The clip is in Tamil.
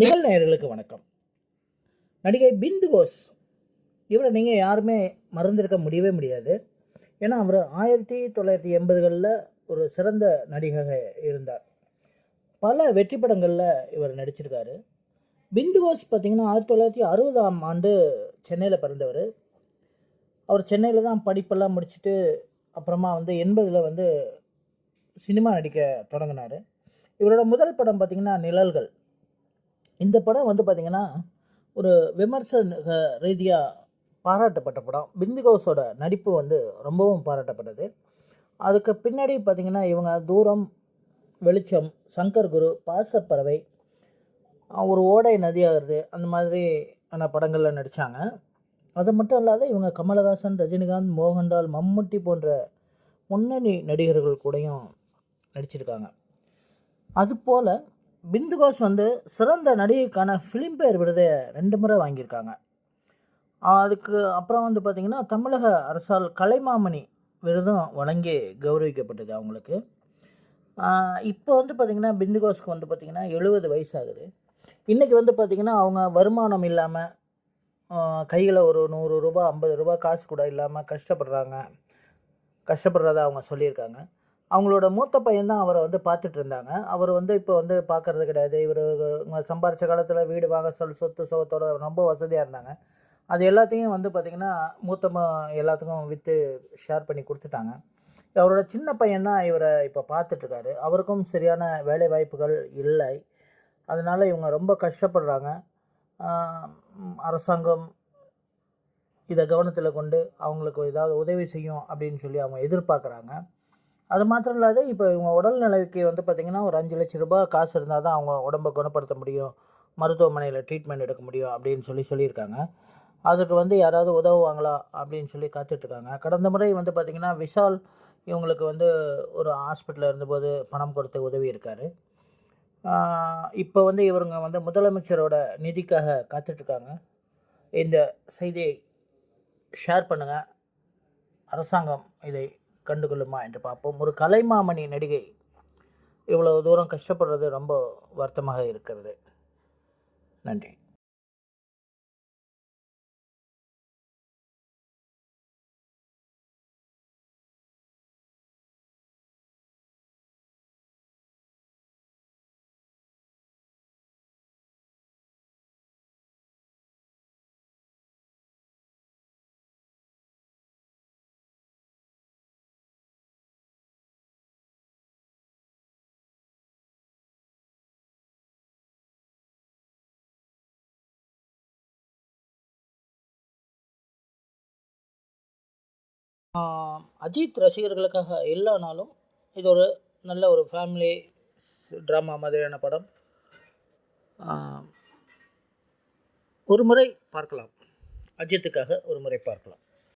நிகழ் நேயர்களுக்கு வணக்கம். நடிகை பிந்து கோஸ் இவரை நீங்கள் யாருமே மறந்திருக்க முடியவே முடியாது. ஏன்னா அவர் ஆயிரத்தி தொள்ளாயிரத்தி எண்பதுகளில் ஒரு சிறந்த நடிகராக இருந்தார். பல வெற்றி படங்களில் இவர் நடிச்சிருக்காரு. பிந்து கோஸ் பார்த்திங்கன்னா ஆயிரத்தி தொள்ளாயிரத்தி அறுபதாம் ஆண்டு சென்னையில் பிறந்தவர். அவர் சென்னையில் தான் படிப்பெல்லாம் முடிச்சுட்டு அப்புறமா வந்து எண்பதில் வந்து சினிமா நடிக்க தொடங்கினார். இவரோட முதல் படம் பார்த்திங்கன்னா நிழல்கள். இந்த படம் வந்து பார்த்திங்கன்னா ஒரு விமர்சன ரீதியாக பாராட்டப்பட்ட படம். பிந்திகோஸோட நடிப்பு வந்து ரொம்பவும் பாராட்டப்பட்டது. அதுக்கு பின்னாடி பார்த்திங்கன்னா இவங்க தூரம் வெளிச்சம் சங்கர் குரு பாசப்பறவை ஒரு ஓடை நதியாகிறது அந்த மாதிரியான படங்களில் நடித்தாங்க அது மட்டும் இல்லாத இவங்க கமலஹாசன் ரஜினிகாந்த் மோகன்லால் மம்முட்டி போன்ற முன்னணி நடிகர்கள் கூடயும் நடிச்சிருக்காங்க. அதுபோல் பிந்து கோஷ் வந்து சிறந்த நடிகைக்கான ஃபிலிம்பேர் விருதை ரெண்டு முறை வாங்கியிருக்காங்க. அதுக்கு அப்புறம் வந்து பார்த்திங்கன்னா தமிழக அரசால் கலைமாமணி விருதும் வழங்கி கௌரவிக்கப்பட்டது அவங்களுக்கு. இப்போ வந்து பார்த்திங்கன்னா பிந்துகோஸ்க்கு வந்து பார்த்திங்கன்னா எழுபது வயசாகுது. இன்றைக்கி வந்து பார்த்திங்கன்னா அவங்க வருமானம் இல்லாமல் கையில் ஒரு நூறு ரூபா ஐம்பது ரூபா காசு கூட இல்லாமல் கஷ்டப்படுறாங்க. கஷ்டப்படுறதா அவங்க சொல்லியிருக்காங்க. அவங்களோட மூத்த பையன் தான் அவரை வந்து பார்த்துட்டு இருந்தாங்க அவர் வந்து இப்போ வந்து பார்க்கறது கிடையாது. இவர் சம்பாரிச்ச காலத்தில் வீடு வாங்க சொல் சொத்து சுகத்தோட ரொம்ப வசதியாக இருந்தாங்க. அது எல்லாத்தையும் வந்து பார்த்திங்கன்னா மூத்தமாக எல்லாத்துக்கும் விற்று ஷேர் பண்ணி கொடுத்துட்டாங்க. அவரோட சின்ன பையன் தான் இவரை இப்போ பார்த்துட்ருக்காரு. அவருக்கும் சரியான வேலை வாய்ப்புகள் இல்லை. அதனால் இவங்க ரொம்ப கஷ்டப்படுறாங்க. அரசாங்கம் இதை கவனத்தில் கொண்டு அவங்களுக்கு ஏதாவது உதவி செய்யும் அப்படின்னு சொல்லி அவங்க எதிர்பார்க்குறாங்க. அது மாத்திரம் இல்லாத இப்போ இவங்க உடல்நிலைக்கு வந்து பார்த்திங்கன்னா ஒரு அஞ்சு லட்ச ரூபாய் காசு இருந்தால் தான் அவங்க உடம்பை குணப்படுத்த முடியும் மருத்துவமனையில் ட்ரீட்மெண்ட் எடுக்க முடியும் அப்படின்னு சொல்லி சொல்லியிருக்காங்க. அதுக்கு வந்து யாராவது உதவுவாங்களா அப்படின்னு சொல்லி காத்துட்ருக்காங்க. கடந்த முறை வந்து பார்த்திங்கன்னா விஷால் இவங்களுக்கு வந்து ஒரு ஹாஸ்பிட்டலில் இருந்தபோது பணம் கொடுத்து உதவி இருக்காரு இப்போ வந்து இவருங்க வந்து முதலமைச்சரோட நிதிக்காக காத்துட்ருக்காங்க. இந்த செய்தியை ஷேர் பண்ணுங்கள் அரசாங்கம் இதை கண்டுகொள்ளுமா என்று பார்ப்போம். ஒரு கலைமாமணி நடிகை இவ்வளவு தூரம் கஷ்டப்படுறது ரொம்ப வருத்தமாக இருக்கிறது. நன்றி. அஜித் ரசிகர்களுக்காக இல்லைனாலும் இது ஒரு நல்ல ஒரு ஃபேமிலி ட்ராமா மாதிரியான படம். ஒரு முறை பார்க்கலாம். அஜித்துக்காக ஒரு முறை பார்க்கலாம்.